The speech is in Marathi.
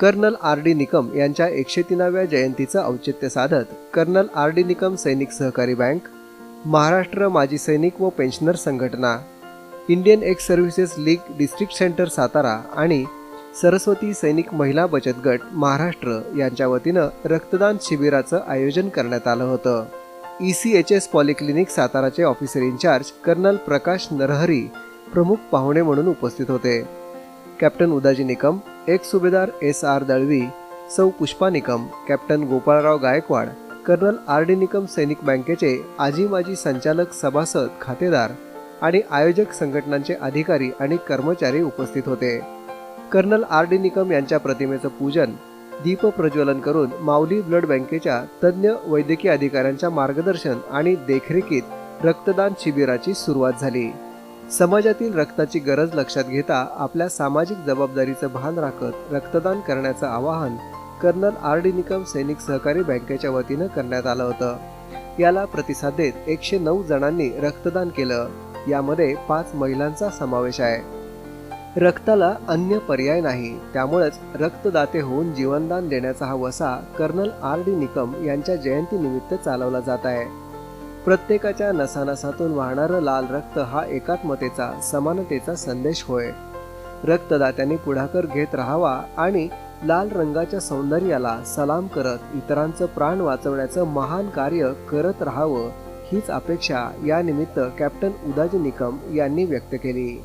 कर्नल आर डी निकम यांच्या एकशे तीनाव्या जयंतीचं औचित्य साधत कर्नल आर डी निकम सैनिक सहकारी बँक महाराष्ट्र माजी सैनिक व पेन्शनर संघटना Indian ex services league district centre Satara आणि सरस्वती सैनिक महिला बचत गट महाराष्ट्र यांच्या वतीनं रक्तदान शिबिराचं आयोजन करण्यात आलं होतं. E C H S polyclinic साताराचे officer incharge colonel Prakash Narhari प्रमुख पाहुणे म्हणून उपस्थित होते. कॅप्टन उदाजी निकम एक सुभेदार एस आर दळवी सौ Pushpa Nikam captain Gopalrao Gaikwad colonel R D Nikam सैनिक बँकेचे आजी माजी संचालक सभासद खातेदार आणि आयोजक संघटनांचे अधिकारी आणि कर्मचारी उपस्थित होते. कर्नल आर डी निकम यांच्या प्रतिमेचं पूजन दीप प्रज्वलन करून माऊली ब्लड बँकेच्या तज्ज्ञ वैद्यकीय अधिकाऱ्यांच्या मार्गदर्शन आणि देखरेखीत रक्तदान शिबिराची सुरुवात झाली. समाजातील रक्ताची गरज लक्षात घेता आपल्या सामाजिक जबाबदारीचं भान राखत रक्तदान करण्याचं आवाहन कर्नल आर डी निकम सैनिक सहकारी बँकेच्या वतीनं करण्यात आलं होतं. याला प्रतिसाद देत एकशे नऊ जणांनी रक्तदान केलं. यामध्ये पाच महिलांचा समावेश आहे. रक्ताला अन्य पर्याय नाही. त्यामुळेच रक्तदाते होऊन जीवनदान देण्याचा हा वसा कर्नल आर डी निकम यांच्या जयंतीनिमित्त चालवला जात आहे. प्रत्येकाच्या नसानसातून वाहणारं लाल रक्त हा एकात्मतेचा समानतेचा संदेश होय. रक्तदात्यांनी पुढाकार घेत राहावा आणि लाल रंगाच्या सौंदर्याला सलाम करत इतरांचं प्राण वाचवण्याचं महान कार्य करत राहावं हीच अपेक्षा या निमित्त कॅप्टन उदाजी निकम यांनी व्यक्त केली.